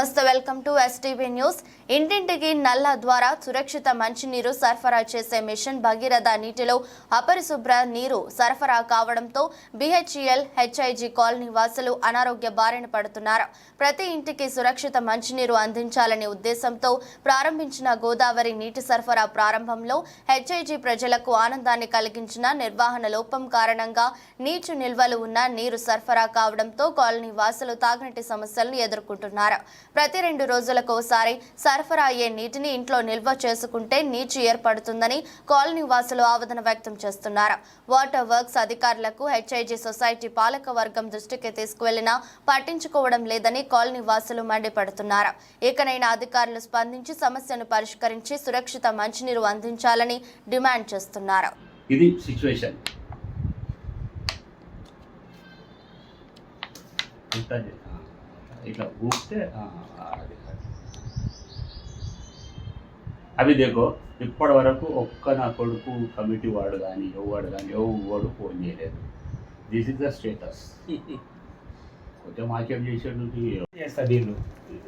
Welcome to STV news ఇంటింటికి నల్ల ద్వారా సురక్షిత మంచినీరు సరఫరా చేసే మిషన్ భగీరథ నీటిలో అపరిశుభ్ర నీరు సరఫరా కావడంతో బిహెచ్ఎల్ హెచ్ఐజి కాలనీ వాసులు అనారోగ్య బారిన పడుతున్నారు. ప్రతి ఇంటికి సురక్షిత మంచినీరు అందించాలనే ఉద్దేశంతో ప్రారంభించిన గోదావరి నీటి సరఫరా ప్రారంభంలో హెచ్ఐజి ప్రజలకు ఆనందాన్ని కలిగించిన నిర్వహణ లోపం కారణంగా నీచు నిల్వలు ఉన్న నీరు సరఫరా కావడంతో కాలనీ వాసులు తాగునీటి సమస్యలను ఎదుర్కొంటున్నారు. ప్రతి రెండు రోజులకు ఒకసారి సరఫరా అయ్యే నీటిని ఇంట్లో నిల్వ చేసుకుంటే నీచు ఏర్పడుతుందని కాలనీ వాసులు ఆవేదన వ్యక్తం చేస్తున్నారు. వాటర్ వర్క్స్ అధికారులకు హెచ్ఐజీ సొసైటీ పాలక వర్గం దృష్టికి తీసుకువెళ్ళినా పట్టించుకోవడం లేదని కాలనీ వాసులు మండిపడుతున్నారు. ఇకనైనా అధికారులు స్పందించి సమస్యను పరిష్కరించి సురక్షిత మంచినీరు అందించాలని డిమాండ్ చేస్తున్నారు. ఇది సిచ్యువేషన్. ఇట్లా ఊపితే అది. అవి దేకో ఇప్పటి వరకు ఒక్క నా కొడుకు కమిటీ వాడు కానీ ఎవడు కానీ ఎవడు ఫోన్ చేయలేదు. దిస్ ఇస్ ద స్టేటస్ కొంచెం మాకేం చేసాడు చేస్తా దీన్ని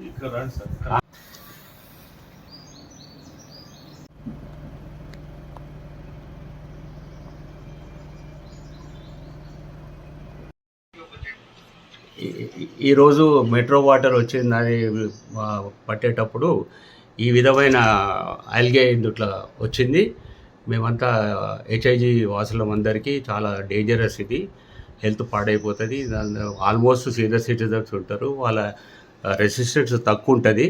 ఇక్కడ రండి సార్. ఈరోజు మెట్రో వాటర్ వచ్చింది అది పట్టేటప్పుడు ఈ విధమైన ఆల్గే ఇట్లా వచ్చింది. మేమంతా హెచ్ఐజి వాసులం అందరికీ చాలా డేంజరస్ ఇది. హెల్త్ పాడైపోతుంది. ఆల్మోస్ట్ సీనియర్ సిటిజన్స్ ఉంటారు. వాళ్ళ రెసిస్టెన్స్ తక్కువ ఉంటుంది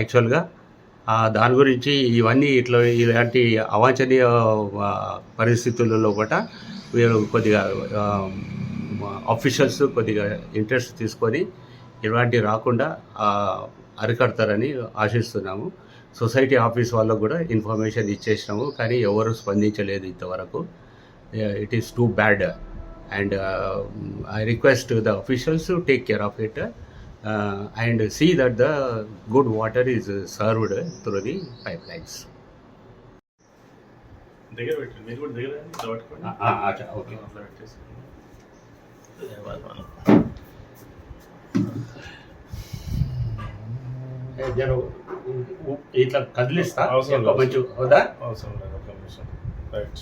యాక్చువల్గా దాని గురించి ఇవన్నీ ఇట్లా ఇలాంటి అవాంఛనీయ పరిస్థితులలో కూడా వీరు కొద్దిగా అఫీషియల్స్ కొద్దిగా ఇంట్రెస్ట్ తీసుకొని ఇలాంటివి రాకుండా అరికడతారని ఆశిస్తున్నాము. సొసైటీ ఆఫీస్ వాళ్ళకు కూడా ఇన్ఫర్మేషన్ ఇచ్చేసినాము కానీ ఎవరు స్పందించలేదు ఇంతవరకు. It is too bad and I request the officials take care of it and see that the good water is served through the pipelines దగ్గర పెట్టండి. మీరు కూడా దగ్గర ఓకే. అట్లా పెట్టేసి ఇట్లా కదిలిస్తా అవసరం లేదు. మంచి హోదా అవసరం లేదు ఒక నిమిషం రైట్